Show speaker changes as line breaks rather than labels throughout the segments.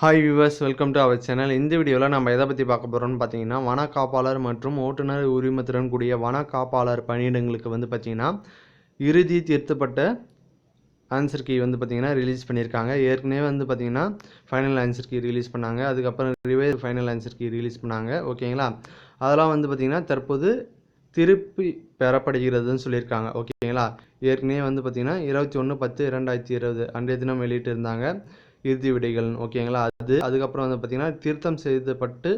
Hi viewers welcome to our channel இந்த வீடியோவில் நம்ம எதை பற்றி பார்க்க போகிறோம்னு பார்த்தீங்கன்னா வன காப்பாளர் மற்றும் ஓட்டுநர் உரிமத்துடன் கூடிய வன காப்பாளர் பணியிடங்களுக்கு வந்து பார்த்தீங்கன்னா இறுதி திருத்தப்பட்ட ஆன்சர் கீ வந்து பார்த்தீங்கன்னா ரிலீஸ் பண்ணியிருக்காங்க. ஏற்கனவே வந்து பார்த்தீங்கன்னா ஃபைனல் ஆன்சர் கீ ரிலீஸ் பண்ணாங்க. அதுக்கப்புறம் revise final answer key release பண்ணாங்க. ஓகேங்களா? அதெல்லாம் வந்து பார்த்தீங்கன்னா தற்போது திருப்பி பெறப்படுகிறதுன்னு சொல்லியிருக்காங்க. ஓகேங்களா? ஏற்கனவே வந்து பார்த்திங்கன்னா இருபத்தி ஒன்று பத்து இரண்டாயிரத்தி இருபது அன்றைய தினம் வெளியிட்டு இருந்தாங்க இறுதி விடைகள் ஓகேங்களா? அது அதுக்கப்புறம் வந்து பார்த்தீங்கன்னா திருத்தம் செய்தப்பட்டு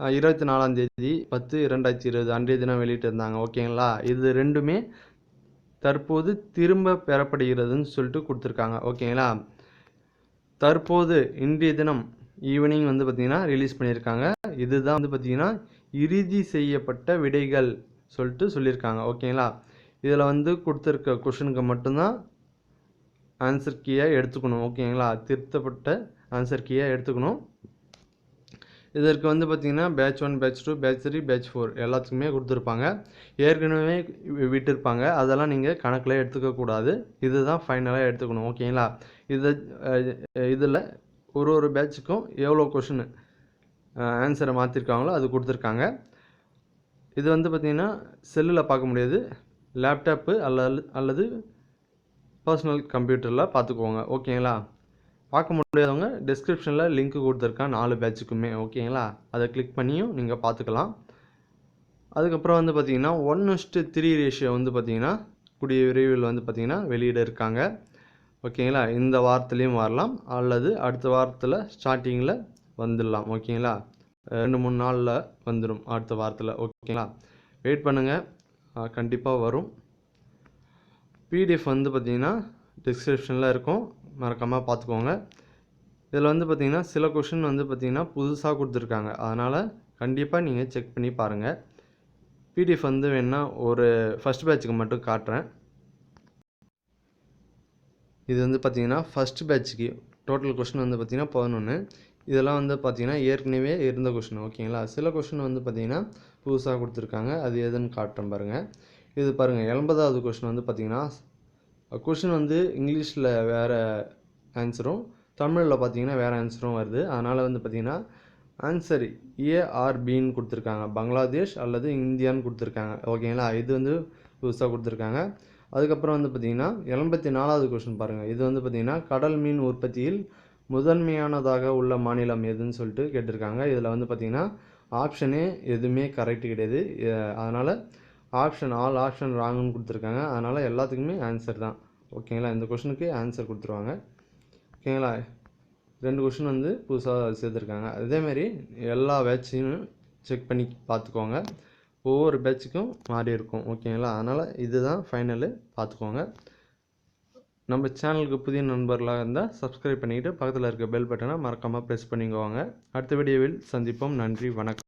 இருபத்தி நாலாம் தேதி பத்து இரண்டாயிரத்தி இருபது அன்றைய தினம் வெளியிட்டு இருந்தாங்க ஓகேங்களா? இது ரெண்டுமே தற்போது திரும்ப பெறப்படுகிறதுன்னு சொல்லிட்டு கொடுத்துருக்காங்க ஓகேங்களா? தற்போது இன்றைய தினம் ஈவினிங் வந்து பார்த்திங்கன்னா ரிலீஸ் பண்ணியிருக்காங்க. இதுதான் வந்து பார்த்திங்கன்னா இறுதி செய்யப்பட்ட விடைகள் சொல்லிட்டு சொல்லியிருக்காங்க ஓகேங்களா? இதில் வந்து கொடுத்துருக்க கொஷனுக்கு மட்டும்தான் ஆன்சர் கீயாக எடுத்துக்கணும் ஓகேங்களா திருத்தப்பட்ட ஆன்சர் கீயாக எடுத்துக்கணும். இதற்கு வந்து பார்த்திங்கன்னா batch one batch two batch three batch four எல்லாத்துக்குமே கொடுத்துருப்பாங்க. ஏற்கனவே வி- விட்டிருப்பாங்க. அதெல்லாம் நீங்கள் கணக்கில் எடுத்துக்கக்கூடாது இதுதான் ஃபைனலாக எடுத்துக்கணும் ஓகேங்களா இது இதில் ஒரு ஒரு பேட்சுக்கும் எவ்வளோ கொஷின் ஆன்சரை மாற்றிருக்காங்களோ அது கொடுத்துருக்காங்க. இது வந்து பார்த்திங்கன்னா செல்லில் பார்க்க முடியாது. லேப்டாப்பு அல்லது அல்லது பர்சனல் கம்ப்யூட்டரில் பார்த்துக்கோங்க ஓகேங்களா? பார்க்க முடியாதவங்க டிஸ்கிரிப்ஷனில் லிங்க் கொடுத்துருக்கேன் நாலு பேட்சுக்குமே ஓகேங்களா? அதை கிளிக் பண்ணியும் நீங்கள் பார்த்துக்கலாம் அதுக்கப்புறம் வந்து பார்த்தீங்கன்னா ஒன் இஸ்ட்டு த்ரீ ரேஷியோ வந்து பார்த்திங்கன்னா கூடிய விரைவில் வந்து பார்த்திங்கன்னா வெளியிட இருக்காங்க. ஓகேங்களா? இந்த வாரத்துலேயும் வரலாம் அல்லது அடுத்த வாரத்தில் ஸ்டார்டிங்கில் வந்துடலாம் ஓகேங்களா? ரெண்டு மூணு நாளில் வந்துடும் அடுத்த வாரத்தில் ஓகேங்களா? வெயிட் பண்ணுங்கள் கண்டிப்பாக வரும். பிடிஎஃப் வந்து பார்த்தீங்கன்னா டிஸ்கிரிப்ஷனில் இருக்கும். மறக்காமல் பார்த்துக்கோங்க. இதில் வந்து பார்த்தீங்கன்னா சில கொஷின் வந்து பார்த்தீங்கன்னா புதுசாக கொடுத்துருக்காங்க. அதனால் கண்டிப்பாக நீங்கள் செக் பண்ணி பாருங்கள் பிடிஎஃப் வந்து வேணால் ஒரு ஃபஸ்ட் பேட்சுக்கு மட்டும் காட்டுறேன். இது வந்து பார்த்திங்கன்னா ஃபஸ்ட் பேட்சுக்கு டோட்டல் கொஷின் வந்து பார்த்தீங்கன்னா பதினொன்று இதெல்லாம் வந்து பார்த்தீங்கன்னா ஏற்கனவே இருந்த கொஷின் ஓகேங்களா சில கொஷின் வந்து பார்த்தீங்கன்னா புதுசாக கொடுத்துருக்காங்க. அது எதுன்னு காட்டுறேன் பாருங்கள் இது பாருங்கள் எண்பதாவது கொஷின் வந்து பார்த்தீங்கன்னா கொஷின் வந்து இங்கிலீஷில் வேறு ஆன்சரும் தமிழில் பார்த்தீங்கன்னா வேறு ஆன்சரும் வருது. அதனால் வந்து பார்த்தீங்கன்னா ஆன்சர் ஏஆர்பின்னு கொடுத்துருக்காங்க. பங்களாதேஷ் அல்லது இந்தியான்னு கொடுத்துருக்காங்க. ஓகேங்களா இது வந்து புதுசாக கொடுத்துருக்காங்க. அதுக்கப்புறம் வந்து பார்த்தீங்கன்னா எண்பத்தி நாலாவது கொஷின் பாருங்கள் இது வந்து பார்த்தீங்கன்னா கடல் மீன் உற்பத்தியில் முதன்மையானதாக உள்ள மாநிலம் எதுன்னு சொல்லிட்டு கேட்டிருக்காங்க. இதில் வந்து பார்த்தீங்கன்னா ஆப்ஷனே எதுவுமே கரெக்ட் கிடையாது. அதனால் ஆப்ஷன் ஆல் ஆப்ஷன் ராங்குன்னு கொடுத்துருக்காங்க. அதனால் எல்லாத்துக்குமே ஆன்சர் தான். ஓகேங்களா இந்த கொஷனுக்கு ஆன்சர் கொடுத்துருவாங்க. ஓகேங்களா ரெண்டு கொஷின் வந்து புதுசாக சேர்த்துருக்காங்க. அதேமாரி எல்லா பேட்சையும் செக் பண்ணி பார்த்துக்கோங்க ஒவ்வொரு பேட்சுக்கும் மாறி இருக்கும். ஓகேங்களா அதனால் இதுதான் ஃபைனலு பார்த்துக்கோங்க நம்ம சேனலுக்கு புதிய நண்பர்களாக இருந்தால் சப்ஸ்கிரைப் பண்ணிக்கிட்டு பக்கத்தில் இருக்க பெல் பட்டனை மறக்காமல் ப்ரெஸ் பண்ணிக்கோங்க. அடுத்த வீடியோவில் சந்திப்போம். நன்றி. வணக்கம்.